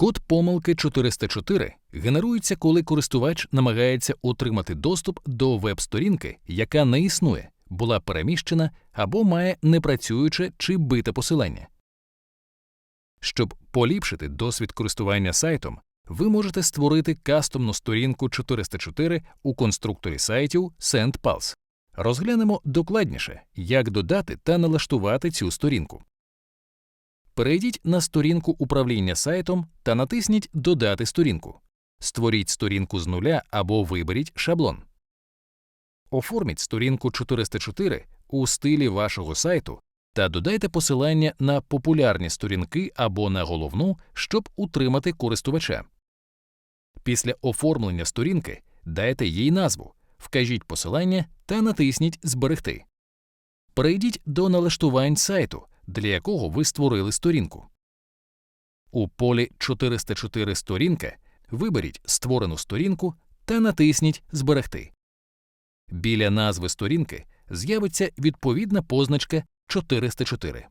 Код помилки 404 генерується, коли користувач намагається отримати доступ до веб-сторінки, яка не існує, була переміщена або має непрацююче чи бите посилання. Щоб поліпшити досвід користування сайтом, ви можете створити кастомну сторінку 404 у конструкторі сайтів SendPulse. Розглянемо докладніше, як додати та налаштувати цю сторінку. Перейдіть на сторінку управління сайтом та натисніть Додати сторінку. Створіть сторінку з нуля або виберіть шаблон. Оформіть сторінку 404 у стилі вашого сайту та додайте посилання на популярні сторінки або на головну, щоб утримати користувача. Після оформлення сторінки дайте їй назву, вкажіть посилання та натисніть Зберегти. Перейдіть до налаштувань сайту, для якого ви створили сторінку. У полі 404 сторінка виберіть створену сторінку та натисніть Зберегти. Біля назви сторінки з'явиться відповідна позначка 404.